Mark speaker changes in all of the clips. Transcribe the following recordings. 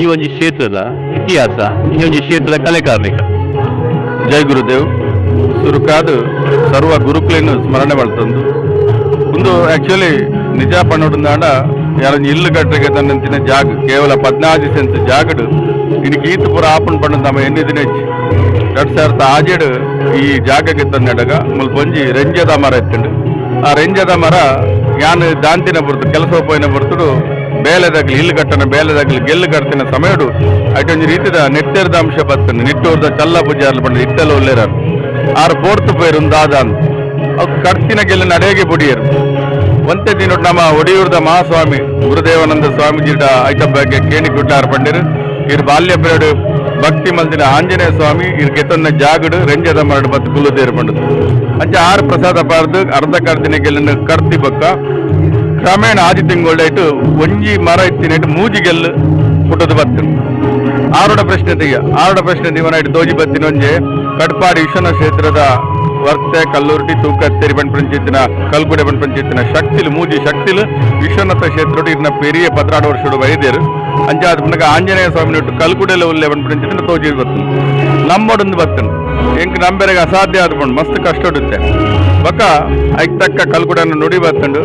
Speaker 1: ಈ ಒಂದು ಕ್ಷೇತ್ರದ ಇತಿಹಾಸ ಈ ಒಂದು ಕ್ಷೇತ್ರದ ಕಲೆ ಕಾರ್ಮಿಕ
Speaker 2: ಜೈ ಗುರುದೇವ್. ಸುರುಕಾದು ಸರ್ವ ಗುರುಕುಲಿನ ಸ್ಮರಣೆ ಮಾಡ್ತಂದು. ಒಂದು ಆಕ್ಚುಲಿ ನಿಜ ಪಣ್ಣುಂದಾಂಡ ಯಾರ ಇಲ್ಲು ಕಟ್ಟರಿಗೆ ತನ್ನಂತಿನ ಜಾಗ, ಕೇವಲ ಪದ್ನಾಲ್ಕು ಸೆಂತ ಜಾಗಡು, ಇನ್ನು ಗೀತಪುರ ಆಪಣ್ ಪಣ್ಣು ತಮ್ಮ ಎನ್ನಿದಿನ ಎರಡ್ ಸಾವಿರದ ಆಜೆಡು ಈ ಜಾಗಕ್ಕೆ ತನ್ನಡಗ ಮುಲ್ಪ ಒಂಜಿ ರೆಂಜದ ಮರ ಎತ್ತಂಡು. ಆ ರೆಂಜದ ಮರ ಯಾನ್ ದಾಂತಿನ ಬರ್ತು ಕೆಲಸ ಪೋಯಿನ ಬರ್ತಡು ಬೇಲೆದಾಗ್ಲಿ ಇಲ್ಲಿ ಕಟ್ಟನ ಬೇಲೆದಾಗಲಿ, ಗೆಲ್ಲು ಕಟ್ಟಿನ ಸಮಯಡು ಅಟೊಂಜಿ ರೀತಿದ ನೆಟ್ಟೆರ್ದ ಅಂಶ ಬರ್ತಂಡು ನೆಟ್ಟೋರ್ದ ಚಲ್ಲ ಪೂಜಾರ್ಲು ಬಂದು ಇಟ್ಟೆಲ್ಲ ಒಳ್ಳೆರ ಆರು ಪೋರ್ತು ಪೇರು ದಾದ ಅಂತ ಅವು ಕಡ್ತಿನ ಗೆಲ್ಲು ಅಡೆಗೆ ಬುಡಿಯರು ಒಂತೆ ದಿನ ನಮ್ಮ ಒಡಿಯೂರ್ದ ಮಹಾಸ್ವಾಮಿ, ಗುರುದೇವಾನಂದ ಸ್ವಾಮೀಜಿಡ ಐಟ ಬಗ್ಗೆ ಕೇಣಿ ಗುಡ್ಡಾರ್ ಪಂಡಿರು ಇರ್ ಬಾಲ್ಯ ಪೀರಿಯಡ್ ಭಕ್ತಿ ಮಲ್ದಿನ ಆಂಜನೇಯ ಸ್ವಾಮಿ ಇರ್ ಕೆತ್ತನ್ನ ಜಾಗಡು, ರಂಜದ ಮರಡು ಬತ್ತು ಕುಲ್ಲುದೇರು ಬಂಡದು ಅಂಚೆ ಆರು ಪ್ರಸಾದ ಪಾರ್ದು ಅರ್ಧ ಕರ್ದಿನ ಗೆಲ್ಲನ್ನು ಕರ್ತಿ ಬಕ್ಕ. ಕ್ರಮೇಣ ಆದಿ ತಿಂಗಳಾಯ್ತು ಒಂಜಿ ಮರ ಮೂಜಿ ಗೆಲ್ಲು ಪುಟ್ಟದು ಬತ್ತು. ಆರೋಡ ಪ್ರಶ್ನೆ ತೆಗ ಆರೋಡ ಪ್ರಶ್ನೆ ದಿವನಾಯ್ತು ತೋಜಿ ಬತ್ತಿನೊಂಜೆ ಕಡ್ಪಾಡಿ ವಿಶ್ವನ ಕ್ಷೇತ್ರದ ವರ್ತೆ, ಕಲ್ಲುರ್ಟಿ, ತೂಕತ್ತೇರಿ ಬಣ್ ಪಂಚಾಯತಿನ, ಕಲ್ಗುಡೆ ಪಂಚಾಯತಿನ ಶಕ್ತಿಲು, ಮೂಜಿ ಶಕ್ತಿಲು ವಿಶ್ವನಾಥ ಕ್ಷೇತ್ರ ಇರ್ನ ಪೆರಿಯ ಪದ್ರಾಡು ವರ್ಷಡು ವೈದ್ಯರು ಅಂಚಾದ ಪುನಗ ಆಂಜನೇಯ ಸ್ವಾಮಿ ಕಲ್ಗುಡೆಲ ಉಲ್ಲೇ ಬಣ್ ಪಂಚಾಯತಿನ ತೋಜಿ ಬತ್ತು. ನಮ್ಮೊಡೊಂದು ಬತ್ತನು ಎಂಕ್ ನಂಬೆರೆಗೆ ಅಸಾಧ್ಯ ಆದ್ಕೊಂಡು ಮಸ್ತ್ ಕಷ್ಟ ಹೊಡುತ್ತೆ ಬಕ್ಕ, ಐಕ್ ತಕ್ಕ ಕಲ್ಗುಡನ್ನು ನುಡಿ ಬತ್ತಂಡು.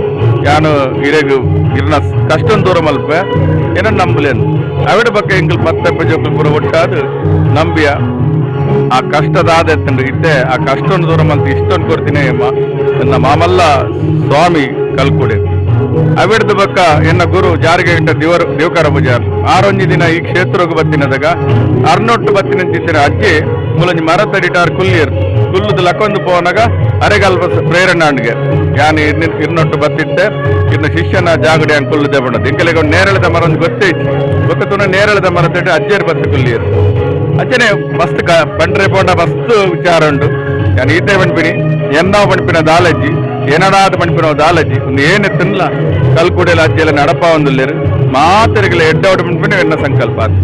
Speaker 2: ಯಾನು ಇರೆಗು ಇರ್ನ ಕಷ್ಟ ದೂರ ಮಲ್ಪೆ. ಏನ ನಂಬಲೇನ್ ಅವಿಡ ಬಕ್ಕ ಎಂಗಲ್ ಪತ್ತೆ ಪ್ರಜೆಕ್ಟ್ ಪೂರ ಒಟ್ಟಾದ ನಂಬಿಯ ಆ ಕಷ್ಟದಾದ ಇತ್ತೆ, ಆ ಕಷ್ಟೊಂದು ದೂರ ಮಲ್ತಿ ಇಷ್ಟೊಂದು ಕೊಡ್ತೀನಿ ಅಮ್ಮ. ನನ್ನ ಮಾಮಲ್ಲ ಸ್ವಾಮಿ ಕಲ್ಕುಡೆ. ಅವಿಡ್ದು ಬಕ್ಕ ಎನ್ನ ಗುರು ಜಾರಿಗೆ ಇಟ್ಟ ದೇವರ ದೇವಕರ ಪೂಜಾರ್ ಆರೊಂಜಿ ದಿನ ಈ ಕ್ಷೇತ್ರಕ್ಕೆ ಬತ್ತಿನದಾಗ ಅರ್ನೊಟ್ಟು ಬತ್ತಿನ ಅಜ್ಜಿ ಮೂಲಂಜಿ ಮರ ತಡಿಟಾರ್ ಕುಲ್ಲಿಯರ್. ಕುಲ್ಲುದು ಲಕ್ಕೊಂದು ಪೋನಾಗ ಅರೆಗಲ್ಪ ಪ್ರೇರಣೆ ಅಂಡ್ಗೆ ಯಾನಿ ಇನ್ನೊಟ್ಟು ಬತ್ತಿದ್ದೆ ಇನ್ನು ಶಿಷ್ಯನ ಜಾಗಡಿ ಅಂತ ಕುಲ್ಲುದೆ ಬಣ್ಣದು ಒಂದು ನೇರಳದ ಮರ ಒಂದು ಗೊತ್ತೈತಿ. ಗೊತ್ತುನ ನೇರಳದ ಮರ ತಿಟ್ಟು ಅಜ್ಜೇರ್ ಬತ್ತು ಕುಲ್ಲಿಯರು ಅಜ್ಜನೆ ಮಸ್ತ್ ಪಂಡ್ರೆ ಪೋಂಡ ಮಸ್ತ್ ವಿಚಾರ ಉಂಡು ಯಾನಿ ಈತೆ ಬಣ್ಪಿನಿ ಎನ್ನಾವ್ ಬಣ್ಪಿನ ದಾಲಜ್ಜಿ. ಏನಡಾದ ಬಣ್ಪಿನ ದಾಲಜ್ಜಿ. ಒಂದು ಏನು ತಿನ್ನಲ ಕಲ್ಕುಡೆಲ ಅಜ್ಜಿ ಎಲ್ಲ ನಡಪ ಒಂದುಲ್ಲೇರು. ಎಡ್ಡವಡು ಬಣ್ಪಿನ ಎನ್ನ ಸಂಕಲ್ಪ ಅದು